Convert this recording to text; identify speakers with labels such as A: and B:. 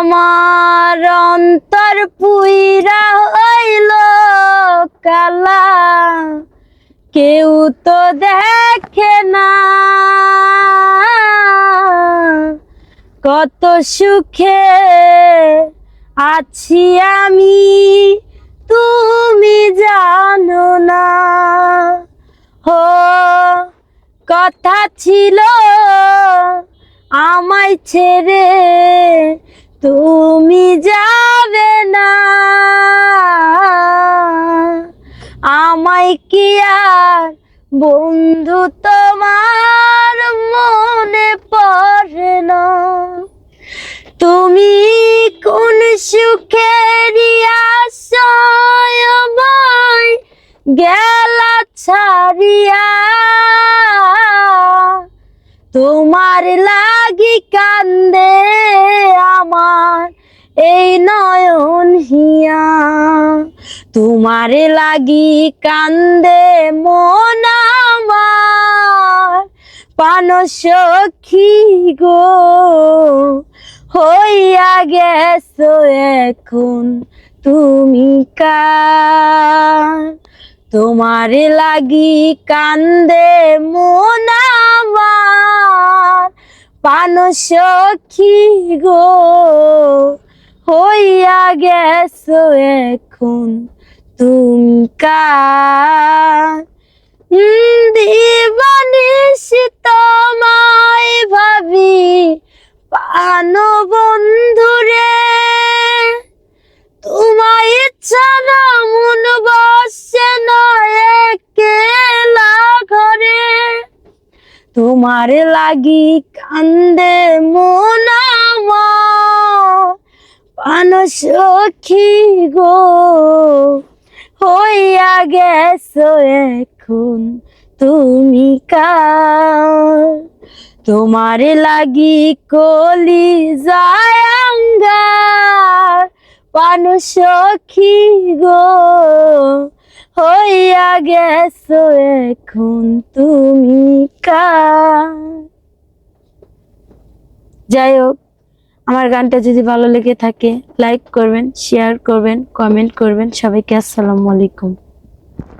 A: আমার অন্তর পুইরা হইল কালা। কেউ তো দেখে না। কত সুখে আছি আমি, তুমি জানো না। হো, কথা ছিল আমায় ছেড়ে তুমি যাবে না। আমায় কি আর বন্ধু তোমার মনে পড়ে না? তুমি কোন সুখের আশায় গেলা ছাড়িয়া। তোমার লাগি কান্দে এই নয়ন হিয়া, তোমার লাগি কান্দে মন আমার। পান সখী গো, হইয়া গেছো এখন তুমি কার? তোমার লাগি কান্দে মন আমার। পান সখী গো হইয়া গেছো এখন তুমি কার? তোমায় ভাবি, পানো বন্ধুরে তোমায় ছাড়া মন বসে না ঘরে। তোমার লাগি কান্দে সখী গো, হইয়া গেছো এখন তুমি কার? তোমার লাগি কলি যায় আঙ্গার। পান সখী গো, হইয়া গেছো এখন তুমি কার? যাই হোক। আমার গানটা যদি ভালো লেগে থাকে লাইক করবেন শেয়ার করবেন কমেন্ট করবেন। সবাইকে আসসালামু আলাইকুম।